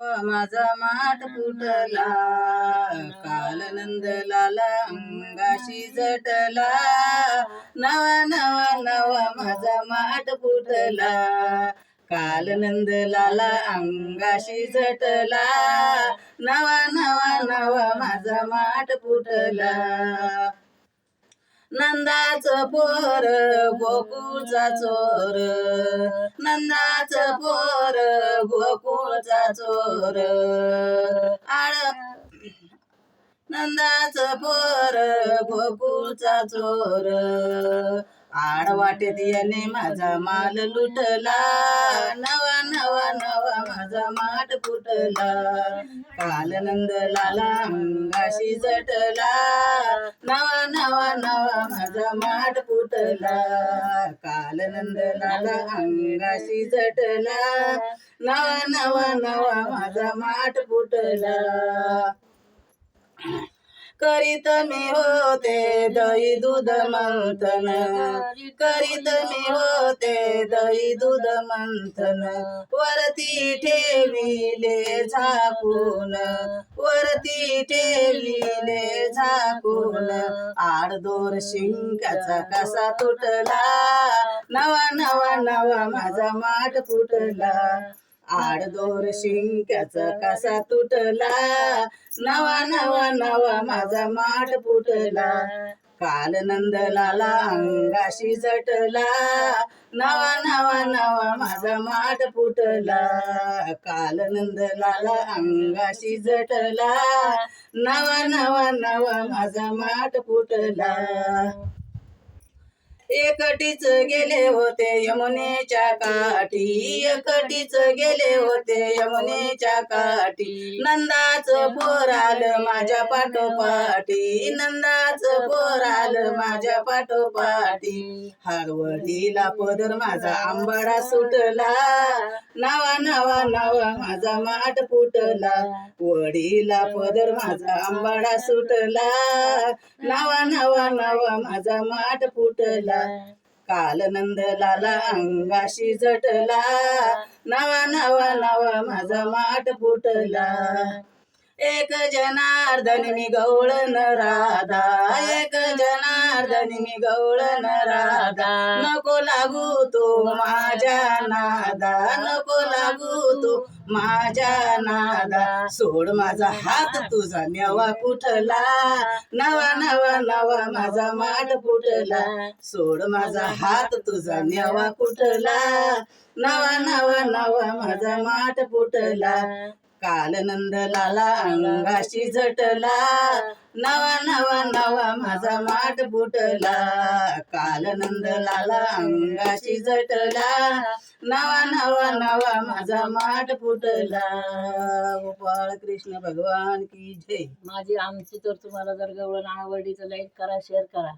माझा माठ फुटला कालनंदलाला अंगाशी जटला. नवा नवा नवा माझा माठ फुटला कालनंदलाला अंगाशी जटला. नवा नवा नवा माझा माठ फुटला. नंदाचं पोर गोकुळचा चोर. नंदाचं पोर गोकुळचा चोर. आळ नंदाचं पोर गोकुळचा चोर. आड वाटेत याने माझा माल लुटला. नवा नवा नवा माझा माठ फुटला. काल नंदलाला अंगाशी जटला. नवा नवा नवा माझा माठ फुटला. काल नंदलाला अंगाशी जटला. नवा नवा नवा माझा माठ फुटला. करीत मी होते दही दूध मंथन. करीत मी होते दही दूध मंथन. वरती ठेविले झाकून वरती ठेविले झाकून. आडदोर शिंकाचा कसा तुटला नवा नवा नवा माझा माठ फुटला. आडदोर शिंक्याचा कसा तुटला. नवा नवा नवा माझा माठ फुटला. काल नंदलाला अंगाशी जटला. नवा नवा नवा माझा माठ फुटला. काल नंदलाला अंगाशी जटला. नवा नवा नवा माझा माठ फुटला. एकटीच गेले होते यमुनेच्या काठी. एकटीच गेले होते यमुनेच्या काठी. नंदाच पोर आलं माझ्या पाठोपाठी. नंदाच पोर आलं माझ्या पाठोपाठी. हारवडीला पदर माझा आंबाडा सुटला. नावा नावा नावा माझा माठ फुटला. वडीला पदर माझा आंबाडा सुटला. नावा नावा नावा माझा माठ फुटला. काल नंदलाला अंगाशी जटला. नवा नवा नवा माझा माठ फुटला. एक जनार्दन मी गवळण राधा. एक जनार्दन मी गवळण राधा. नको लागू तू माझ्या नादा. नको लागू तू माझ्या नादा सोड माझा हात तुझा. नवा कुठला? नवा नवा नवा माझा माठ फुटला. सोड माझा हात तुझा नवा कुठला? नवा नवा नवा माझा माठ फुटला. काल नंदलाला अंगाशी झटला. नवा नवा नवा माझा माठ फुटला. काल नंदलाला अंगाशी झटला. नवा नवा नवा माझा माठ फुटला. गोपाळ कृष्ण भगवान की जय. माझी आमची तर तुम्हाला जर गवळण आवडली तर लाईक करा शेअर करा.